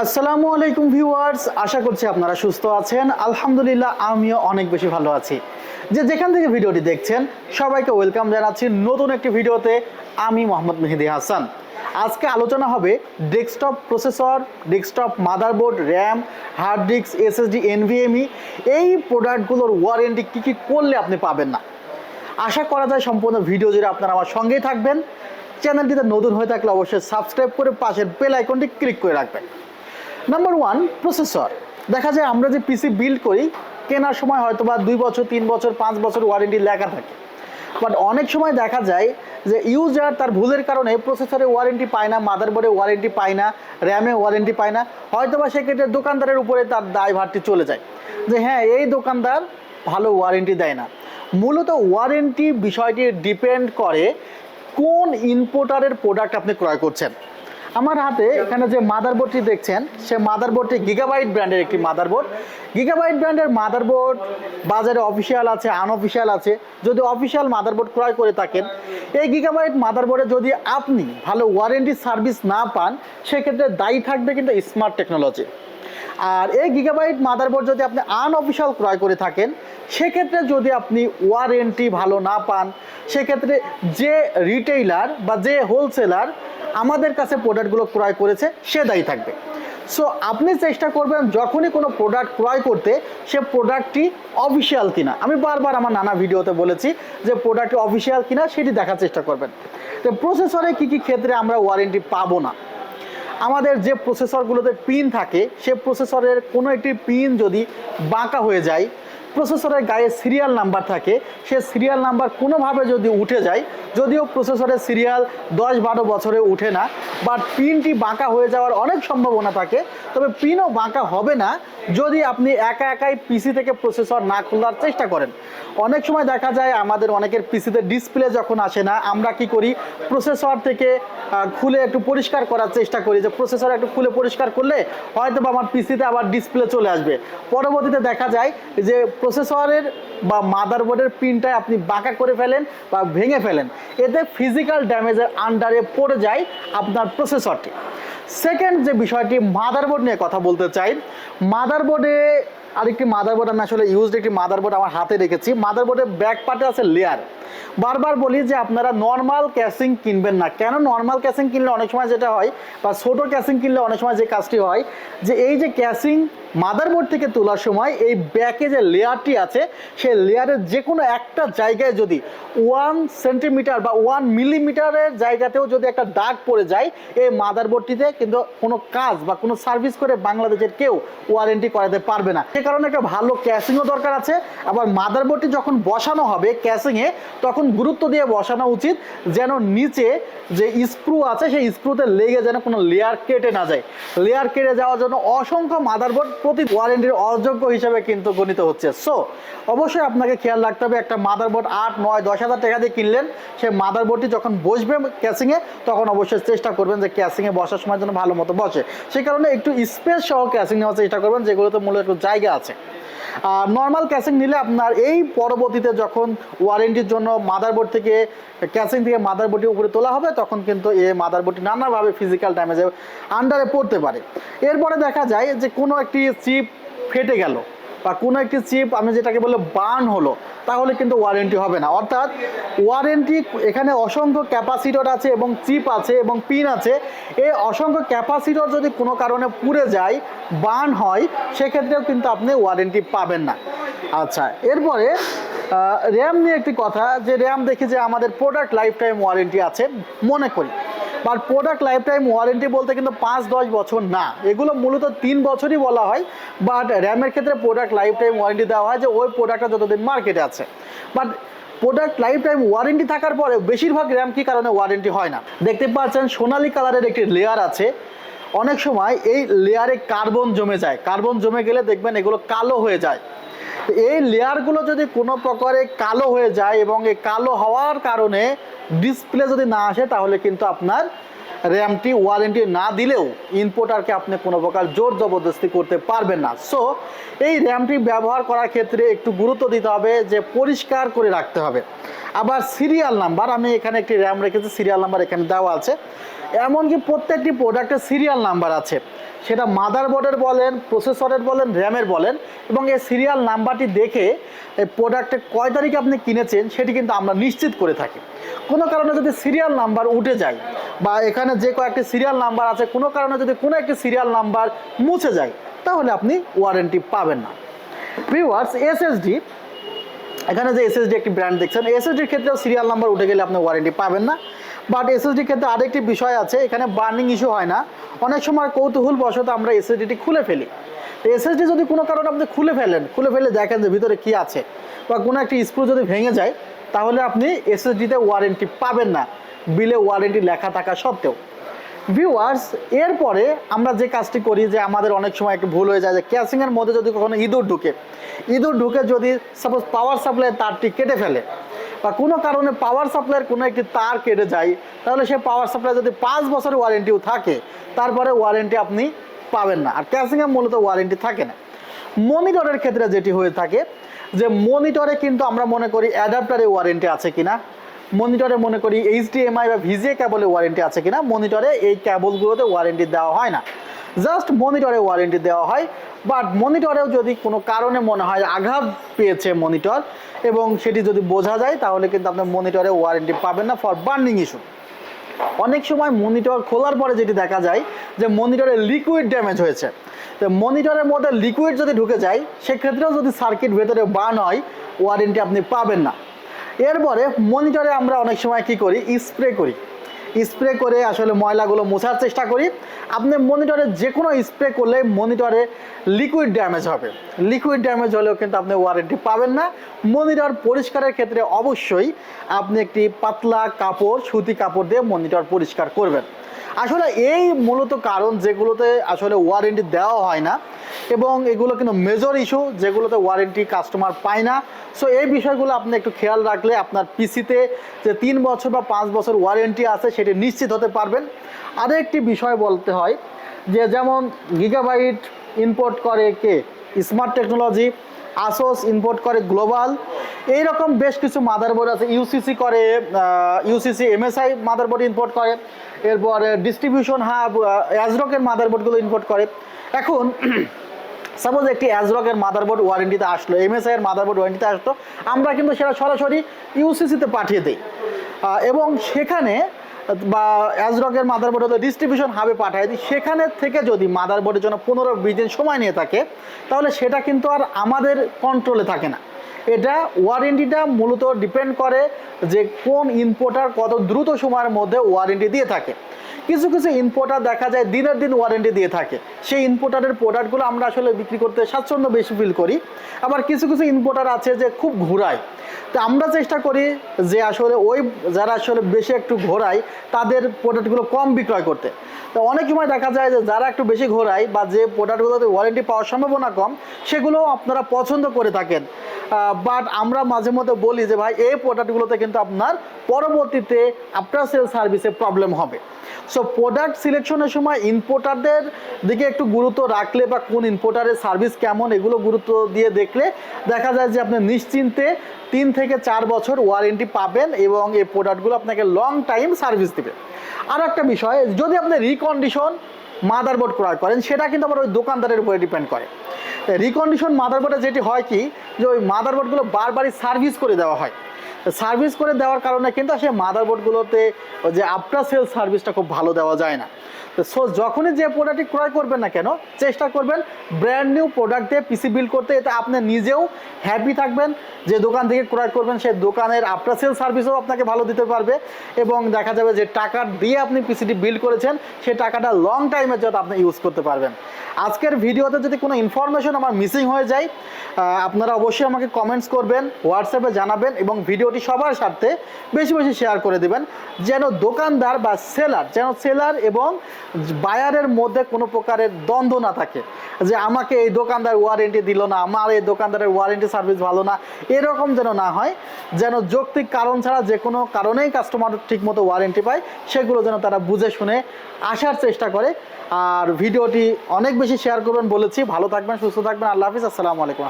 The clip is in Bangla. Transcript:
আসসালামু আলাইকুম ভিউয়ার্স, আশা করছি আপনারা সুস্থ আছেন। আলহামদুলিল্লাহ, আমিও অনেক বেশি ভালো আছি। যে যেখান থেকে ভিডিওটি দেখছেন, সবাইকে ওয়েলকাম জানাচ্ছি নতুন একটি ভিডিওতে। আমি মোহাম্মদ মেহেদি হাসান। আজকে আলোচনা হবে desktop processor, desktop motherboard, RAM, hard disk, SSD, NVMe. এই প্রোডাক্টগুলোর ওয়ারেন্টি কী কী করলে আপনি পাবেন না? আশা করা যায় সম্পূর্ণ ভিডিও জুড়ে আপনারা আমার সঙ্গেই থাকবেন। চ্যানেলটিতে নতুন হয়ে থাকলে অবশ্যই সাবস্ক্রাইব করে পাশের বেল আইকনটি ক্লিক করে রাখবেন। নাম্বার ওয়ান প্রসেসর দেখা যায় আমরা যে পিসি বিল্ড করি, কেনার সময় হয়তো বা দুই বছর, তিন বছর, পাঁচ বছর ওয়ারেন্টি লেখা থাকে। বাট অনেক সময় দেখা যায় যে ইউজার তার ভুলের কারণে প্রসেসরে ওয়ারেন্টি পায় না মাদারবোর্ডে ওয়ারেন্টি পায় না র্যামে ওয়ারেন্টি পায় না হয়তো বা সেক্ষেত্রে দোকানদারের উপরে তার দায়ভারটি চলে যায়। যে হ্যাঁ এই দোকানদার ভালো ওয়ারেন্টি দেয় না। মূলত ওয়ারেন্টি বিষয়টি ডিপেন্ড করে কোন ইম্পোর্টারের প্রোডাক্ট আপনি ক্রয় করছেন। আমার হাতে এখানে যে মাদারবোর্ডটি দেখছেন, সে মাদারবোর্ডটি গিগাবাইট ব্র্যান্ডের একটি মাদারবোর্ড গিগাবাইট ব্র্যান্ডের মাদারবোর্ড বাজারে অফিসিয়াল আছে আনঅফিসিয়াল আছে। যদি অফিসিয়াল মাদারবোর্ড ক্রয় করে থাকেন, এই গিগাবাইট মাদারবোর্ডে যদি আপনি ভালো ওয়ারেন্টি সার্ভিস না পান, সেক্ষেত্রে দায়ী থাকবে কিন্তু স্মার্ট টেকনোলজি আর এই গিগাবাইট মাদারবোর্ড যদি আপনি আনঅফিসিয়াল ক্রয় করে থাকেন, সেক্ষেত্রে যদি আপনি ওয়ারেন্টি ভালো না পান, সেক্ষেত্রে যে রিটেইলার বা যে হোলসেলার আমাদের কাছে প্রোডাক্টগুলো ক্রয় করেছে, সে দায়ী থাকবে। সো আপনি চেষ্টা করবেন যখনই কোনো প্রোডাক্ট ক্রয় করতে, সে প্রোডাক্টটি অফিসিয়াল কিনা। আমি বারবার আমার নানা ভিডিওতে বলেছি যে প্রোডাক্টটি অফিসিয়াল কিনা, সেটি দেখার চেষ্টা করবেন। তো প্রসেসরে কী কী ক্ষেত্রে আমরা ওয়ারেন্টি পাবো না? আমাদের যে প্রসেসরগুলোতে পিন থাকে সে প্রসেসরের কোনো একটি পিন যদি বাঁকা হয়ে যায় প্রসেসরের গায়ে সিরিয়াল নাম্বার থাকে, সে সিরিয়াল নাম্বার কোনোভাবে যদি উঠে যায়, যদিও প্রসেসরের সিরিয়াল দশ বারো বছরে উঠে না বাট পিনটি বাঁকা হয়ে যাওয়ার অনেক সম্ভাবনা থাকে, তবে পিনও বাঁকা হবে না যদি আপনি একা একাই পিসি থেকে প্রসেসর না খোলার চেষ্টা করেন। অনেক সময় দেখা যায় আমাদের অনেকের পিসিতে ডিসপ্লে যখন আসে না, আমরা কি করি? প্রসেসর থেকে খুলে একটু পরিষ্কার করার চেষ্টা করি, যে প্রসেসর একটু খুলে পরিষ্কার করলে হয়তো বা আমার পিসিতে আবার ডিসপ্লে চলে আসবে। পরবর্তীতে দেখা যায় যে প্রসেসরের বা মাদারবোর্ডের পিনটা আপনি বাঁকা করে ফেলেন বা ভেঙে ফেলেন। এতে ফিজিক্যাল ড্যামেজের আন্ডারে পড়ে যায় আপনার প্রসেসরটি সেকেন্ড যে বিষয়টি মাদারবোর্ড নিয়ে কথা বলতে চাই। মাদারবোর্ডে আরেকটি মাদারবোর্ড আমি আসলে ইউজড একটি মাদারবোর্ড আমার হাতে রেখেছি। মাদারবোর্ডের ব্যাক পার্টে আছে লেয়ার বারবার বলি যে আপনারা নর্মাল ক্যাসিং কিনবেন না। কেন নর্মাল ক্যাসিং কিনলে অনেক সময় যেটা হয় বা ছোটো ক্যাসিং কিনলে অনেক সময় যে কাজটি হয়, যে এই যে ক্যাসিং মাদারবোর্ড থেকে তোলার সময় এই ব্যাকে যে লেয়ারটি আছে, সেই লেয়ারের যে কোনো একটা জায়গায় যদি ওয়ান সেন্টিমিটার বা ওয়ান মিলিমিটারের জায়গাতেও যদি একটা দাগ পড়ে যায়, এই মাদারবোর্ডটিতে কিন্তু কোনো কাজ বা কোনো সার্ভিস করে বাংলাদেশের কেউ ওয়ারেন্টি করাতে পারবে না। সে কারণে একটা ভালো ক্যাশিংও দরকার আছে। আবার মাদারবোর্ডটি যখন বসানো হবে ক্যাশিংয়ে তখন গুরুত্ব দিয়ে বসানো উচিত যেন নিচে যে স্ক্রু আছে, সেই স্ক্রুতে লেগে যেন কোনো লেয়ার কেটে না যায়। লেয়ার কেটে যাওয়ার জন্য অসংখ্য মাদারবোর্ড প্রতি ওয়ারেন্টির অযোগ্য হিসেবে কিন্তু গণিত হচ্ছে। সো অবশ্যই আপনাকে খেয়াল রাখতে হবে, একটা মাদারবোর্ড আট, নয়, দশ হাজার টাকা দিয়ে কিনলেন, সেই মাদার বোর্ডটি যখন বসবে ক্যাসিংয়ে তখন অবশ্যই চেষ্টা করবেন যে ক্যাসিংয়ে বসার সময় যেন ভালো মতো বসে। সেই কারণে একটু স্পেস সহ ক্যাসিং নেওয়ার চেষ্টা করবেন, যেগুলোতে মূলত একটু জায়গা আছে। নর্মাল ক্যাসিং নিলে আপনার এই পরবর্তীতে যখন ওয়ারেন্টির জন্য মাদারবোর্ড থেকে ক্যাসিং থেকে মাদারবোর্ডটি উপরে তোলা হবে, তখন কিন্তু এই মাদারবোর্ডটি নানাভাবে ফিজিক্যাল ড্যামেজে আন্ডারে পড়তে পারে। এরপরে দেখা যায় যে কোনো একটি চিপ ফেটে গেল। বা কোনো একটি চিপ আমি যেটাকে বলে বার্ন হলো, তাহলে কিন্তু ওয়ারেন্টি হবে না। অর্থাৎ ওয়ারেন্টি এখানে অসংখ্য ক্যাপাসিটর আছে এবং চিপ আছে এবং পিন আছে। এই অসংখ্য ক্যাপাসিটর যদি কোনো কারণে পুড়ে যায় বার্ন হয়, সেক্ষেত্রেও কিন্তু আপনি ওয়ারেন্টি পাবেন না। আচ্ছা এরপরে র্যাম নিয়ে একটি কথা, যে র্যাম দেখি যে আমাদের প্রোডাক্ট লাইফ টাইম ওয়ারেন্টি আছে, মনে করি। But product lifetime warranty বলতে কিন্তু পাঁচ, দশ বছর না। এগুলো মূলত তিন বছরই বলা হয় বাট র্যামের ক্ষেত্রে প্রোডাক্ট লাইফ টাইম ওয়ারেন্টি দেওয়া হয় যে ওই প্রোডাক্টটা যতদিন মার্কেটে আছে। But product lifetime warranty থাকার পরে বেশিরভাগ র্যাম কি কারণে ওয়ারেন্টি হয় না? দেখতে পাচ্ছেন সোনালি কালারের একটি লেয়ার আছে। অনেক সময় এই লেয়ারে কার্বন জমে যায়। কার্বন জমে গেলে দেখবেন এগুলো কালো হয়ে যায়। এই লেয়ারগুলো যদি কোনো প্রকারে কালো হয়ে যায় এবং এই কালো হওয়ার কারণে ডিসপ্লে যদি না আসে, তাহলে কিন্তু আপনার র্যামটি ওয়ারেন্টি না দিলেও ইম্পোর্টারকে আপনি কোনো প্রকার জোর জবরদস্তি করতে পারবেন না। সো এই র্যামটি ব্যবহার করার ক্ষেত্রে একটু গুরুত্ব দিতে হবে, যে পরিষ্কার করে রাখতে হবে। আবার সিরিয়াল নাম্বার, আমি এখানে একটি র্যাম রেখেছি, সিরিয়াল নাম্বার এখানে দেওয়া আছে। এমনকি প্রত্যেকটি প্রোডাক্টের সিরিয়াল নাম্বার আছে। সেটা মাদারবোর্ডের বলেন, প্রসেসরের বলেন, র্যামের বলেন, এবং এই সিরিয়াল নাম্বারটি দেখে এই প্রোডাক্টে কয় তারিখে আপনি কিনেছেন, সেটি কিন্তু আমরা নিশ্চিত করে থাকি। কোনো কারণে যদি সিরিয়াল নাম্বার উঠে যায় বা এখানে যে কয়েকটি সিরিয়াল নাম্বার আছে, কোনো কারণে যদি কোনো একটি সিরিয়াল নাম্বার মুছে যায়, তাহলে আপনি ওয়ারেন্টি পাবেন না। ভিউয়ার্স এসএসডি এখানে যে এসএসডি একটি ব্র্যান্ড দেখছেন এসএসডির ক্ষেত্রেও সিরিয়াল নাম্বার উঠে গেলে আপনি ওয়ারেন্টি পাবেন না। বাট এসএসডির ক্ষেত্রে আরেকটি বিষয় আছে, এখানে বার্নিং ইস্যু হয় না। অনেক সময় কৌতূহল বশত আমরা এসএসডিটি খুলে ফেলি। এসএসডি যদি কোনো কারণে আপনি খুলে ফেলেন, খুলে ফেলে দেখেন যে ভিতরে কি আছে, বা কোনো একটি স্ক্রু যদি ভেঙে যায়, তাহলে আপনি এসএসডিতে ওয়ারেন্টি পাবেন না। বিলে ওয়ারেন্টি লেখা থাকা সত্ত্বেও। ভিউয়ার্স এরপরে আমরা যে কাজটি করি যে আমাদের অনেক সময় একটু ভুল হয়ে যায় যে ক্যাসিংয়ের মধ্যে যদি কখনো ইঁদুর ঢুকে ইঁদুর ঢুকে যদি সাপোজ পাওয়ার সাপ্লাইয়ের তারটি কেটে ফেলে বা কোনো কারণে পাওয়ার সাপ্লাইয়ের কোনো একটি তার কেটে যায়, তাহলে সে পাওয়ার সাপ্লাই যদি পাঁচ বছরের ওয়ারেন্টিও থাকে, তারপরে ওয়ারেন্টি আপনি পাবেন না। আর ক্যাসিংয়ে মূলত ওয়ারেন্টি থাকে না। মনিটরের ক্ষেত্রে যেটি হয়ে থাকে যে মনিটরে কিন্তু আমরা মনে করি অ্যাডাপ্টারে ওয়ারেন্টি আছে কিনা মনিটরে মনে করি এইচডিএমআই বা ভিজিএ কেবলে ওয়ারেন্টি আছে কিনা, মনিটরে এই ক্যাবলগুলোতে ওয়ারেন্টি দেওয়া হয় না। জাস্ট মনিটরে ওয়ারেন্টি দেওয়া হয় বাট মনিটরেও যদি কোনো কারণে মনে হয় আঘাত পেয়েছে মনিটর এবং সেটি যদি বোঝা যায়, তাহলে কিন্তু আপনার মনিটরে ওয়ারেন্টি পাবেন না ফর বার্নিং ইস্যু অনেক সময় মনিটর খোলার পরে যেটি দেখা যায় যে মনিটরে লিকুইড ড্যামেজ হয়েছে। তো মনিটরের মধ্যে লিকুইড যদি ঢুকে যায়, সেক্ষেত্রেও যদি সার্কিট ভেতরে বার্ন হয় ওয়ারেন্টি আপনি পাবেন না। এরপরে মনিটরে আমরা অনেক সময় কি করি? স্প্রে করি। স্প্রে করে আসলে ময়লাগুলো মোছার চেষ্টা করি। আপনি মনিটরে যে কোনো স্প্রে করলে মনিটরে লিকুইড ড্যামেজ হবে। লিকুইড ড্যামেজ হলেও কিন্তু আপনি ওয়ারেন্টি পাবেন না। মনিটর পরিষ্কারের ক্ষেত্রে অবশ্যই আপনি একটি পাতলা কাপড়, সুতি কাপড় দিয়ে মনিটর পরিষ্কার করবেন। আসলে এই মূলত কারণ যেগুলোতে আসলে ওয়ারেন্টি দেওয়া হয় না এবং এগুলো কিন্তু মেজর ইস্যু যেগুলোতে ওয়ারেন্টি কাস্টমার পায় না। সো এই বিষয়গুলো আপনি একটু খেয়াল রাখলে আপনার পিসিতে যে তিন বছর বা পাঁচ বছর ওয়ারেন্টি আছে, সেটি নিশ্চিত হতে পারবেন। আরও একটি বিষয় বলতে হয় যে, যেমন গিগাবাইট ইম্পোর্ট করে কে? Smart Technology Asus import Global global এইরকম বেশ কিছু মাদারবোর্ড আছে। ইউসিসি করে ইউসিসি এমএসআই মাদারবোর্ড ইম্পোর্ট করে। এরপর ডিস্ট্রিবিউশন হাব অ্যাজরকের মাদারবোর্ডগুলো ইম্পোর্ট করে। এখন সাপোজ একটি অ্যাজরকের মাদারবোর্ড ওয়ারেন্টিতে আসলো এমএসআই এর মাদারবোর্ড ওয়ারেন্টিতে আসলো, আমরা কিন্তু সেটা সরাসরি ইউসিসিতে পাঠিয়ে দিই। এবং সেখানে বা অ্যাজরকের মাদারবোর্ড বোর্ডে ডিস্ট্রিবিউশন হাবে পাঠায় দিই, সেখানে থেকে যদি মাদারবোর্ডের জন্য পনেরো বিশ দিন সময় নিয়ে থাকে, তাহলে সেটা কিন্তু আর আমাদের কন্ট্রোলে থাকে না। এটা ওয়ারেন্টিটা মূলত ডিপেন্ড করে যে কোন ইম্পোর্টার কত দ্রুত সময়ের মধ্যে ওয়ারেন্টি দিয়ে থাকে। কিছু কিছু ইম্পোর্টার দেখা যায় দিনের দিন ওয়ারেন্টি দিয়ে থাকে। সেই ইম্পোর্টারের প্রোডাক্টগুলো আমরা আসলে বিক্রি করতে স্বাচ্ছন্দ্য বেশি ফিল করি। আবার কিছু কিছু ইম্পোর্টার আছে যে খুব ঘোরায়। তো আমরা চেষ্টা করি যে আসলে ওই যারা আসলে বেশি একটু ঘোরায়, তাদের প্রোডাক্টগুলো কম বিক্রয় করতে। তো অনেক সময় দেখা যায় যে যারা একটু বেশি ঘোরায় বা যে প্রোডাক্টগুলোতে ওয়ারেন্টি পাওয়ার সম্ভাবনা কম সেগুলো আপনারা পছন্দ করে থাকেন। বাট আমরা মাঝে মধ্যে বলি যে ভাই, এই প্রোডাক্টগুলোতে কিন্তু আপনার পরবর্তীতে আফটার সেল সার্ভিসে প্রবলেম হবে। সো প্রোডাক্ট সিলেকশনের সময় ইম্পোর্টারদের দিকে একটু গুরুত্ব রাখলে বা কোন ইম্পোর্টারের সার্ভিস কেমন, এগুলো গুরুত্ব দিয়ে দেখলে দেখা যায় যে আপনি নিশ্চিন্তে তিন থেকে চার বছর ওয়ারেন্টি পাবেন এবং এই প্রোডাক্টগুলো আপনাকে লং টাইম সার্ভিস দেবে। আর একটা বিষয়, যদি আপনি রিকন্ডিশন মাদারবোর্ড ক্রয় করেন, সেটা কিন্তু আবার ওই দোকানদারের উপরে ডিপেন্ড করে। রিকন্ডিশন মাদারবোর্ডে যেটি হয় কি, যে ওই মাদারবোর্ডগুলো বারবারই সার্ভিস করে দেওয়া হয়। সার্ভিস করে দেওয়ার কারণে কিন্তু সেই মাদারবোর্ডগুলোতে যে আফটার সেল সার্ভিসটা খুব ভালো দেওয়া যায় না। সো যখনই যে প্রোডাক্টটি ক্রয় করবেন না কেন, চেষ্টা করবেন ব্র্যান্ড নিউ প্রোডাক্ট দিয়ে পিসি বিল করতে, এতে আপনি নিজেও হ্যাপি থাকবেন। যে দোকান থেকে ক্রয় করবেন, সেই দোকানের আফটার সেল সার্ভিসও আপনাকে ভালো দিতে পারবে এবং দেখা যাবে যে টাকা দিয়ে আপনি পিসিটি বিল করেছেন, সেই টাকাটা লং টাইমের জন্য আপনি ইউজ করতে পারবেন। আজকের ভিডিওতে যদি কোনো ইনফরমেশন আমার মিসিং হয়ে যায় আপনারা অবশ্যই আমাকে কমেন্টস করবেন হোয়াটসঅ্যাপে জানাবেন এবং ভিডিওটি সবার সাথে বেশি বেশি শেয়ার করে দেবেন। যেন দোকানদার বা সেলার যেন সেলার এবং বায়ারের মধ্যে কোনো প্রকারের দ্বন্দ্ব না থাকে। যে আমাকে এই দোকানদার ওয়ারেন্টি দিল না, আমার এই দোকানদারের ওয়ারেন্টি সার্ভিস ভালো না, এরকম যেন না হয়, যেন যৌক্তিক কারণ ছাড়া যে কোনো কারণেই কাস্টমার ঠিকমতো ওয়ারেন্টি পায়, সেগুলো যেন তারা বুঝে শুনে আসার চেষ্টা করে। আর ভিডিওটি অনেক বেশি শেয়ার করবেন বলেছি। ভালো থাকবেন, সুস্থ থাকবেন। আল্লাহ হাফিজ। আসসালামু আলাইকুম।